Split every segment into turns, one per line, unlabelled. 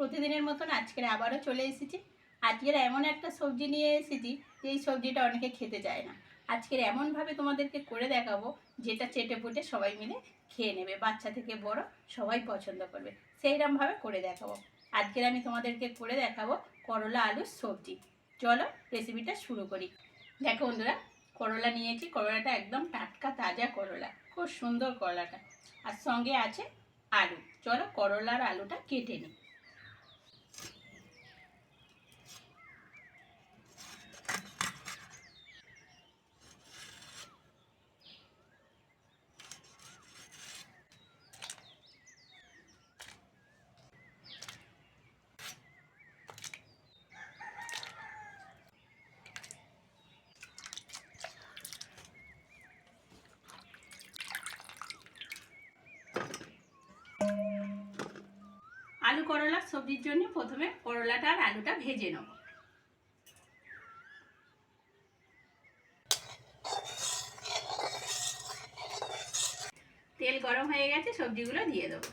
প্রতিদিনের মতন আজকের আবারও চলে এসেছি। আজকের এমন একটা সবজি নিয়ে এসেছি যে এই সবজিটা অনেকে খেতে চায় না। আজকের এমনভাবে তোমাদেরকে করে দেখাবো, যেটা চেটে পুটে সবাই মিলে খেয়ে নেবে, বাচ্চা থেকে বড় সবাই পছন্দ করবে। সেইরকমভাবে করে দেখাবো। আজকের আমি তোমাদেরকে করে দেখাবো করলা আলুর সবজি। চলো রেসিপিটা শুরু করি। দেখো বন্ধুরা, করলা নিয়েছি, করলাটা একদম টাটকা তাজা করলা, খুব সুন্দর করলাটা। আর সঙ্গে আছে আলু। চলো করলার আলুটা কেটে নিই আলু করলা সবজির জন্য প্রথমে করলাটা আর আলুটা ভেজে নেব। তেল গরম হয়ে গেছে, সবজিগুলো দিয়ে দেবো।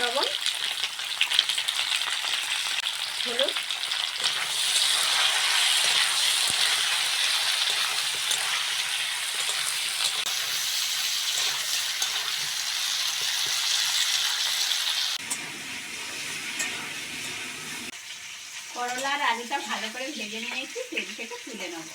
লবণ, হলুদ করলা আর আলুটা ভালো করে ভেজে নিয়েছি, তেল থেকে তুলে নেব।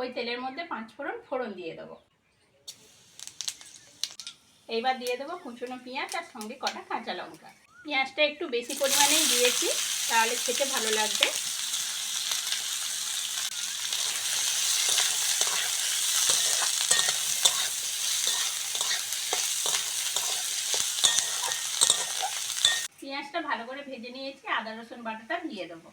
ওই তেলের মধ্যে পাঁচ ফোড়ন ফোড়ন দিয়ে দেবো। এইবার দিয়ে দেবো কুচনো পেঁয়াজ আর সঙ্গে কটা কাঁচা লঙ্কা। পেঁয়াজটা একটু বেশি পরিমাণেই দিয়েছি, তাহলে খেতে ভালো লাগবে। পেঁয়াজটা ভালো করে ভেজে নিয়েছি, আদা, রসুন বাটাটা দিয়ে দেবো।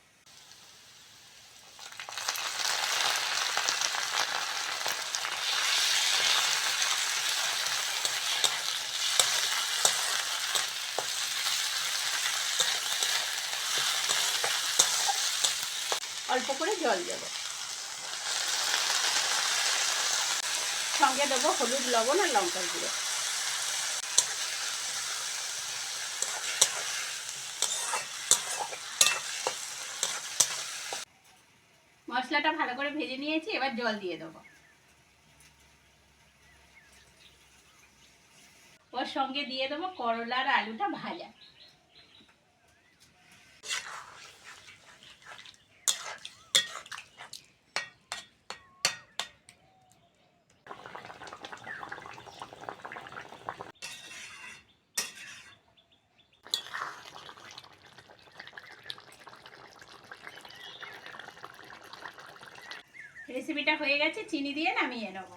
অল্প করে জল দেবো। সঙ্গে দেবো হলুদ, লবণ আর লঙ্কার গুঁড়ো। মশলাটা ভালো করে ভেজে নিয়েছি, এবার জল দিয়ে দেবো। ওর সঙ্গে দিয়ে দেবো করলা আর আলুটা ভাজা। রেসিপিটা হয়ে গেছে চিনি দিয়ে নামিয়ে নেব।